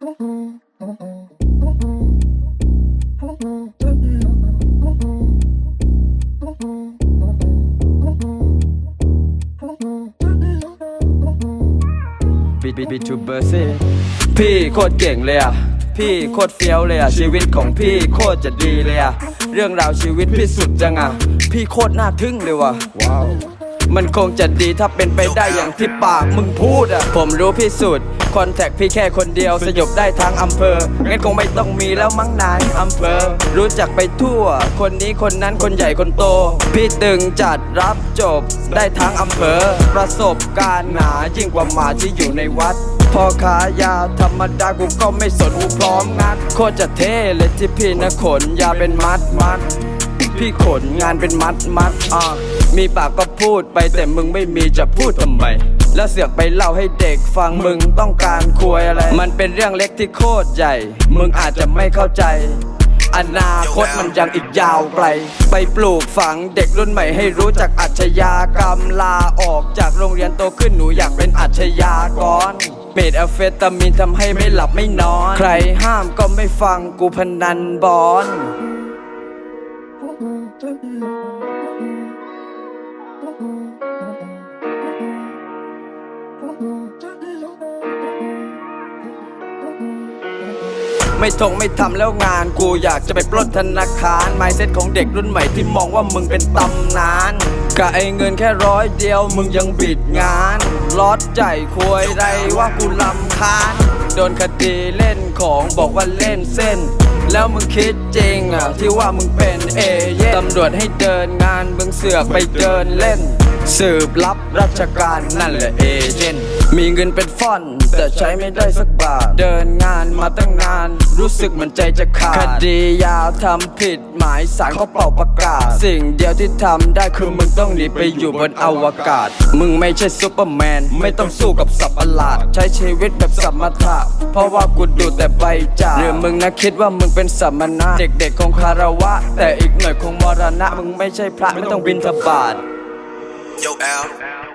บิดบิดบิดทูเบอร์ซี่พี่โคตรเก่งเลยอะ พี่โคตรเฟี้ยวเลยอะ ชีวิตของพี่โคตรจะดีเลยอะ เรื่องราวชีวิตพี่สุดจังอะ พี่โคตรน่าทึ่งเลยว่ะว้าว มันคงจะดีถ้าเป็นไปได้อย่างที่ปากมึงพูดอะ ผมรู้พี่สุด คอนแทคพี่แค่คนเดียวสยบได้ทั้งอำเภอ งั้นคงไม่ต้องมีแล้วมั้งนายอำเภอ รู้จักไปทั่ว คนนี้คนนั้นคนใหญ่คนโต พี่ตึงจัดรับจบได้ทั้งอำเภอ ประสบการณ์หนายิ่งกว่าหมาที่อยู่ในวัดพอขายาธรรมดากูก็ไม่สนกูพร้อมงัดโคตรจะเท่เลยที่พี่นะขนยาเป็นมัดมัด พี่ขนงานเป็นมัดมัดอ่ามีปากก็พูดไปแต่มึงไม่มีจะพูดทำไม แล้วเสือกไปเล่าให้เด็กฟังมึงต้องการคุยอะไร มันเป็นเรื่องเล็กที่โคตรใหญ่ มึงอาจจะไม่เข้าใจ อนาคตมันยังอีกยาวไกล ไปปลูกฝังเด็กรุ่นใหม่ให้รู้จักอาชญากรรมลาออกจากโรงเรียนโตขึ้นหนูอยากเป็นอาชญากรเมดแอมเฟตามีนทำให้ไม่หลับไม่นอน ใครห้ามก็ไม่ฟังกูพนันบอล ไม่ทงไม่ทำแล้วงานกูอยากจะไปปล้นธนาคารไมเซ็ตของเด็กรุ่นใหม่ที่มองว่ามึงเป็นตำนานกะไอเงินแค่ร้อยเดียวมึงยังบิดงานลอดใจควยไรว่ากูลำคาญ โดนคดีเล่นของบอกว่าเล่นเส้น แล้วมึงคิดจริงอะที่ว่ามึงเป็นเอเย่ตำรวจให้เดินงานมึงเสือกไปเดินเล่น สืบลับราชการนั่นแหละเอเจนต์มีเงินเป็นฟ่อน แต่ใช้ไม่ได้สักบาทเดิน รู้สึกเหมือนใจจะขาดคดียาวทำผิดหมายสารเขาเป่าประกาศ สิ่งเดียวที่ทำได้คือมึงต้องหนีไปอยู่บนอวกาศ มึงไม่ใช่ซูเปอร์แมน ไม่ต้องสู้กับสัตว์ประหลาด ใช้ชีวิตแบบสมถะเพราะว่ากูดูแต่ใบจ่าหรือมึงนะคิดว่ามึงเป็นสมณะเด็กๆคงคารวะ แต่อีกหน่อยคงมรณะ มึงไม่ใช่พระไม่ต้องบินทบาท Yo, Al.